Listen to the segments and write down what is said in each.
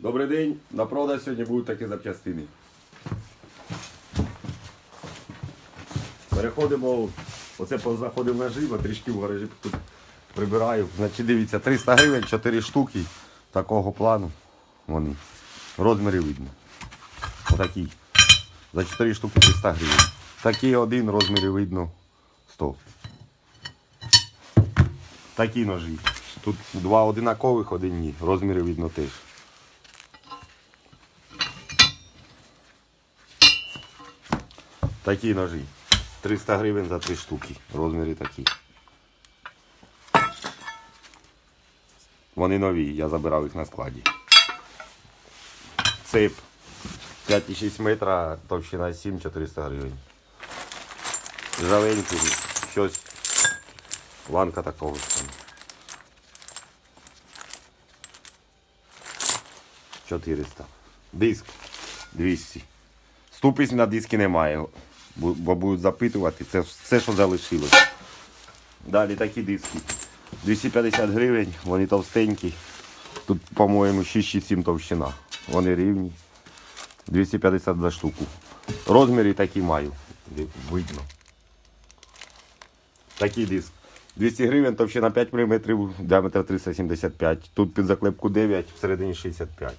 Добрий день. На продаж сьогодні будуть такі запчастини. Переходимо, оце позаходив на живо, трішки в гаражі тут прибираю. Значить, дивіться, 300 гривень, 4 штуки такого плану. Вони. Розміри видно. Отакий. За 4 штуки 300 гривень. Такий один, розміри видно 100. Такі ножі. Тут два одинакових, один ні. Розміри видно теж. Такі ножі. 300 гривень за 3 штуки. Розміри такі. Вони нові, я забирав їх на складі. Цеп 5,6 метра, товщина 7 400 гривень. Жаленький, щось. Ланка такого. ж там. 400. Диск 200. Ступиць на диски немає, бо будуть запитувати. Це все, що залишилось. Далі такі диски. 250 гривень, вони товстенькі. Тут, по-моєму, 6-7 товщина. Вони рівні. 250 за штуку. Розміри такі маю. Видно. Такий диск. 200 гривень, товщина 5 мм, діаметр 375. Тут під заклепку 9, всередині 65.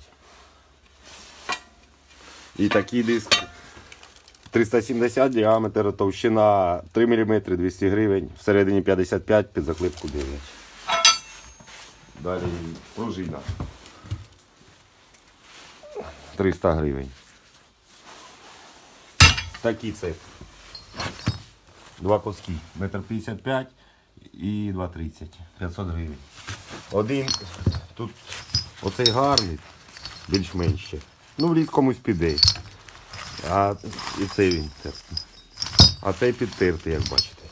І такий диск 370 діаметр, товщина 3 мм, 200 гривень, всередині 55, під заклепку 9. Далі пружина. 300 гривень. Такий цеп. Два куски. Метр 55 і 2,30. 500 гривень. Один. Тут оцей гарний, більш-менш. Ну, в ліс комусь піде. А і цей він тертий. А цей підтертий, як бачите.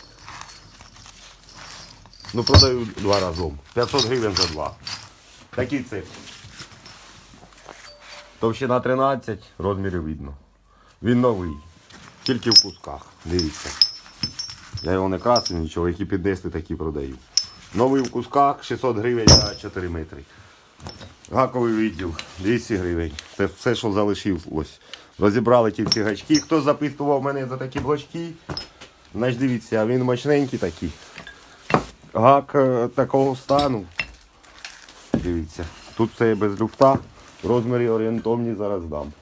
Ну, продаю два разом. 500 гривень за два. Такий цеп. Товщина 13, розміри видно. Він новий. Тільки в кусках. Дивіться. Я його не красив, нічого, які піднесли, такі продаю. Новий в кусках 600 гривень за 4 метри. Гаковий відділ 200 гривень. Це все, що залишилось. Розібрали ті всі гачки. Хто запитував мене за такі блочки, значить дивіться, він мощненький такий. Гак е, такого стану. Дивіться. Тут все без люфта. Розміри орієнтовні зараз дам.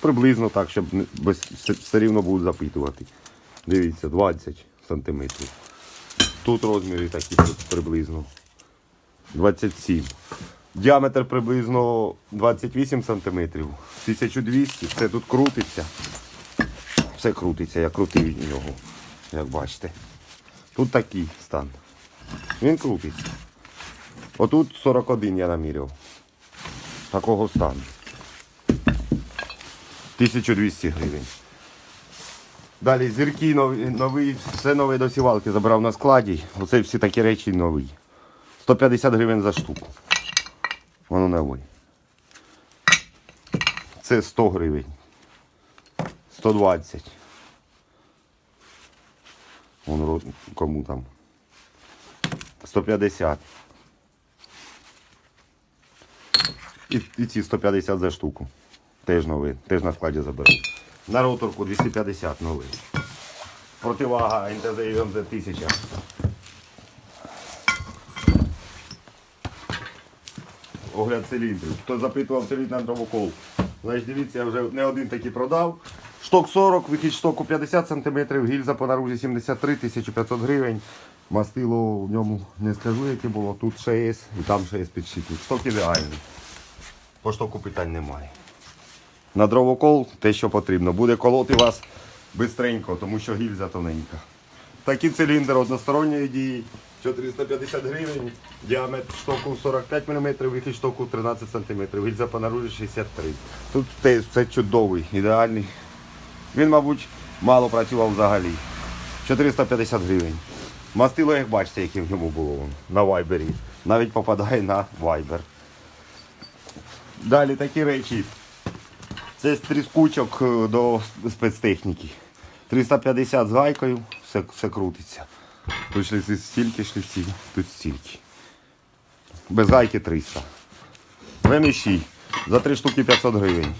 Приблизно так, щоб без, все, рівно будуть запитувати. Дивіться, 20 сантиметрів. Тут розміри такі приблизно. 27. Діаметр приблизно 28 сантиметрів. 1200. Це тут крутиться. Все крутиться, я крутив нього, як бачите. Тут такий стан. Він крутиться. Отут 41 я наміряв. Такого стану. 1200 гривень. Далі зірки нові, нові, все нові досівалки забрав на складі. Оце всі такі речі нові. 150 гривень за штуку. Воно нове. Це 100 гривень. 120. Вон кому там. 150. І, і ці 150 за штуку. Теж новий, теж на складі заберу. На роторку 250 новий. Противага НТЗ МЗ 1000. Огляд циліндрів. Хто запитував циліндр на дровокол. Значить, дивіться, я вже не один такий продав. Шток 40, вихід штоку 50 см, гільза по наружі 73 1500 гривень. Мастило в ньому не скажу, яке було. Тут 6 і там 6 підшипник. Шток ідеальний. По штоку питань немає. На дровокол те, що потрібно. Буде колоти вас бистренько, тому що гільза тоненька. Такий циліндр односторонньої дії, 450 гривень, діаметр штоку 45 мм, вихід штоку 13 см, гільза по 63 Тут все чудовий, ідеальний. Він, мабуть, мало працював взагалі. 450 гривень. Мастило, як бачите, яке в ньому було на вайбері. Навіть попадає на вайбер. Далі такі речі. Це з тріскучок е, до спецтехніки. 350 з гайкою, все, все крутиться. Тут шліці стільки шліців, тут стільки. Без гайки 300. Веміші. За три штуки 500 гривень.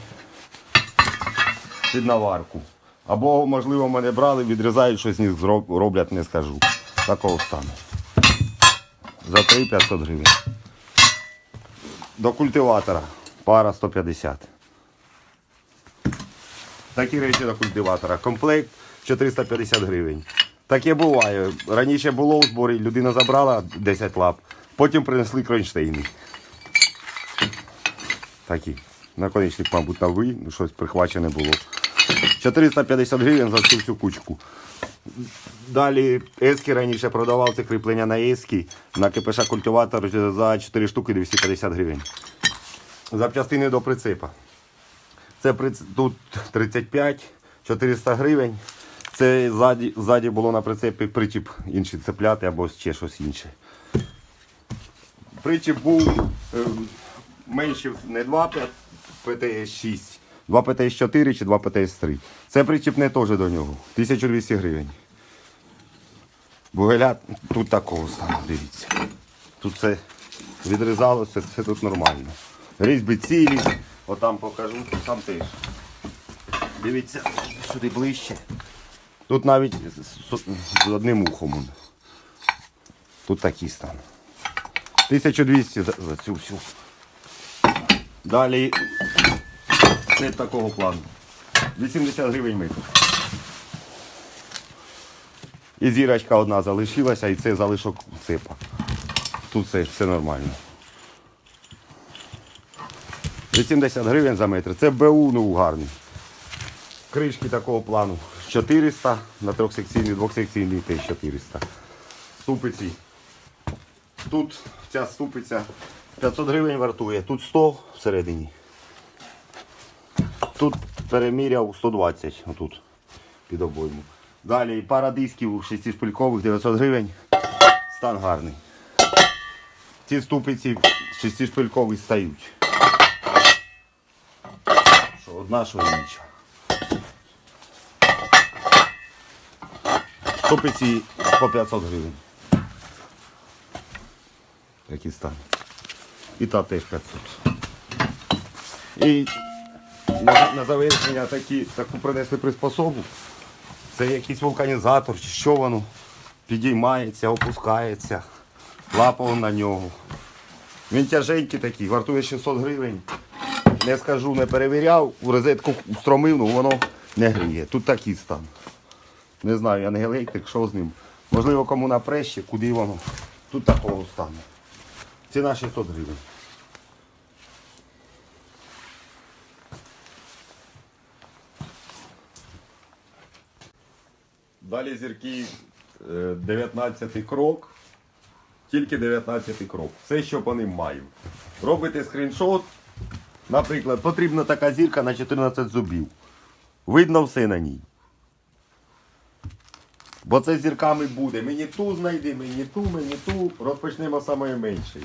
Під наварку. Або, можливо, мене брали, відрізають, щось роблять, не скажу. Такого стану. За 3 500 гривень. До культиватора. Пара 150. Такі речі до культиватора. Комплект 450 гривень. Таке буває. Раніше було у зборі, людина забрала 10 лап, потім принесли кронштейни. Такі. Наконечник, мабуть, новий, ну, щось прихвачене було. 450 гривень за цю всю кучку. Далі ески раніше продавав це кріплення на ески, на КПШ культиватор за 4 штуки 250 гривень. Запчастини до прицепа. Це тут 35, 400 гривень. Це ззаді, ззаді було на прицепі причіп інші цепляти або ще щось інше. Причіп був е, менший не 2 ПТС-6, 2 ПТС-4 чи 2 ПТС-3. Це причіп не теж до нього. 1200 гривень. Бугеля тут такого стану, дивіться. Тут це відрізалося, це тут нормально. Різьби цілі, отам покажу, там теж. Дивіться, сюди ближче. Тут навіть з, одним ухом. Тут такий стан. 1200 за, за цю всю. Далі це такого плану. 80 гривень метр. І зірочка одна залишилася, і це залишок цепа. Тут все, все нормально. 80 гривень за метр. Це БУ ну, гарний. Кришки такого плану 400, на трьохсекційний, двохсекційний теж 400. Ступиці. Тут ця ступиця 500 гривень вартує, тут 100 всередині. Тут переміряв 120, отут під обойму. Далі пара дисків шестишпилькових 900 гривень. Стан гарний. Ці ступиці шестишпилькові стають. Що одна, що інша. Ступиці по 500 гривень. Такий стан. І та теж 500. І на, завершення такі, таку принесли приспособу. Це якийсь вулканізатор, що воно підіймається, опускається, лапа на нього. Він тяженький такий, вартує 600 гривень. Не скажу, не перевіряв, у розетку встромив, ну воно не гріє. Тут такий стан. Не знаю, я що з ним. Можливо, кому на прещі, куди воно. Тут такого стану. Ціна 600 гривень. Далі зірки е, 19 крок. Тільки 19 крок. Все, що по ним маю. Робите скріншот. Наприклад, потрібна така зірка на 14 зубів. Видно все на ній. Бо це зірками буде. Мені ту знайди, мені ту, мені ту. Розпочнемо з меншої.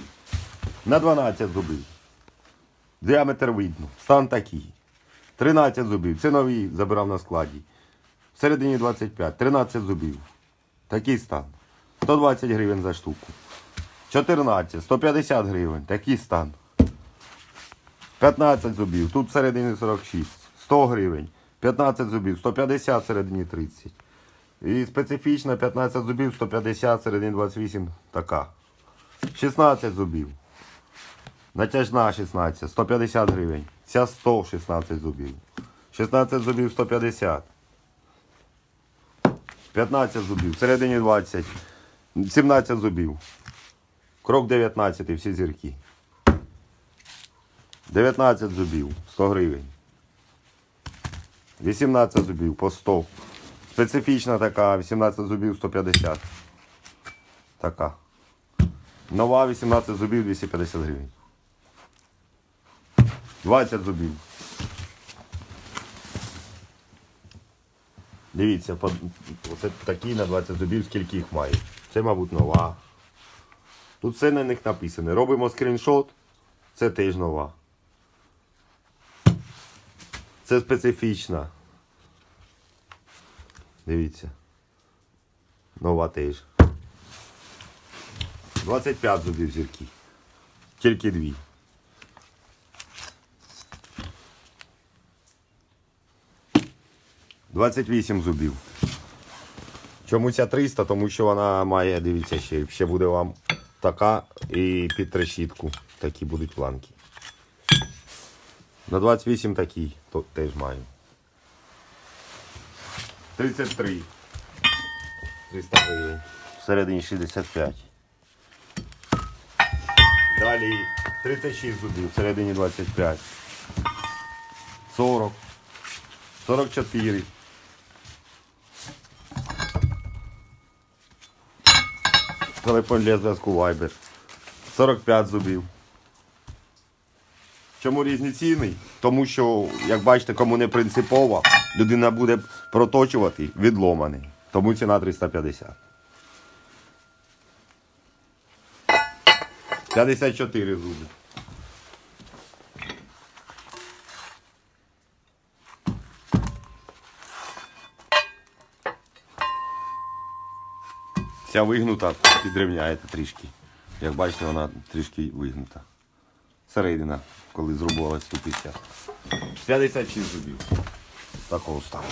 На 12 зубів. Діаметр видно. Стан такий. 13 зубів. Це нові забирав на складі. Всередині 25. 13 зубів. Такий стан. 120 гривень за штуку. 14, 150 гривень. Такий стан. 15 зубів. Тут всередині 46. 100 гривень. 15 зубів. 150 всередині 30. І специфічна 15 зубів, 150 всередині 28. Така. 16 зубів. Натяжна 16, 150 гривень. Ця 100, 16 зубів. 16 зубів 150. 15 зубів, всередині 20. 17 зубів. Крок 19, всі зірки. 19 зубів, 100 гривень. 18 зубів по 100. Специфічна така, 18 зубів 150. Така. Нова 18 зубів 250 гривень. 20 зубів. Дивіться, оце такі на 20 зубів, скільки їх має. Це, мабуть, нова. Тут все на них написано. Робимо скріншот. Це теж нова. Це специфічна. Дивіться. Нова теж. 25 зубів зірки. Тільки дві. Двадцять вісім зубів. Чому ця 300? Тому що вона має, дивіться, ще ще буде вам така і під решітку. Такі будуть планки. На 28 такий теж маю. 33. 300 гривень. Всередині 65. Далі 36 зубів, всередині 25. 40. 44. Телефон для зв'язку Viber. 45 зубів. Чому різні ціни? Тому що, як бачите, кому не принципово, людина буде проточувати відломаний. Тому ціна 350. 54 зуби. Ця вигнута, підрівняєте трішки. Як бачите, вона трішки вигнута. Середина, коли зробилась 150. 56 зубів. Такого стану.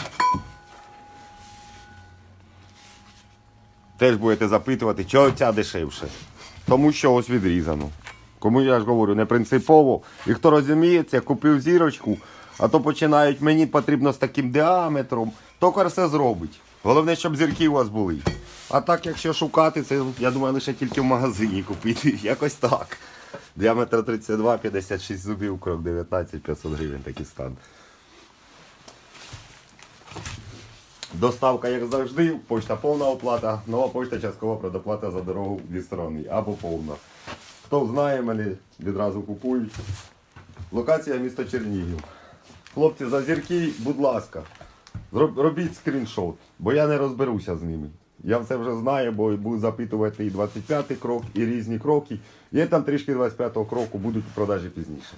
Теж будете запитувати, чого ця дешевше. Тому що ось відрізано. Кому я ж говорю, не принципово. І хто розуміється, купив зірочку, а то починають, мені потрібно з таким діаметром, токар все зробить. Головне, щоб зірки у вас були. А так, якщо шукати, це я думаю, лише тільки в магазині купити. Якось так. Діаметр 32, 56 зубів, крок 19, 500 гривень такий стан. Доставка, як завжди, почта повна оплата, нова почта часткова предоплата за дорогу в дві сторони або повна. Хто знає мене, відразу купують. Локація місто Чернігів. Хлопці, за зірки, будь ласка, робіть скріншот, бо я не розберуся з ними. Я все вже знаю, бо буду запитувати і 25-й крок, і різні кроки. Є там трішки 25-го кроку, будуть у продажі пізніше.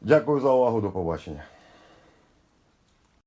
Дякую за увагу, до побачення.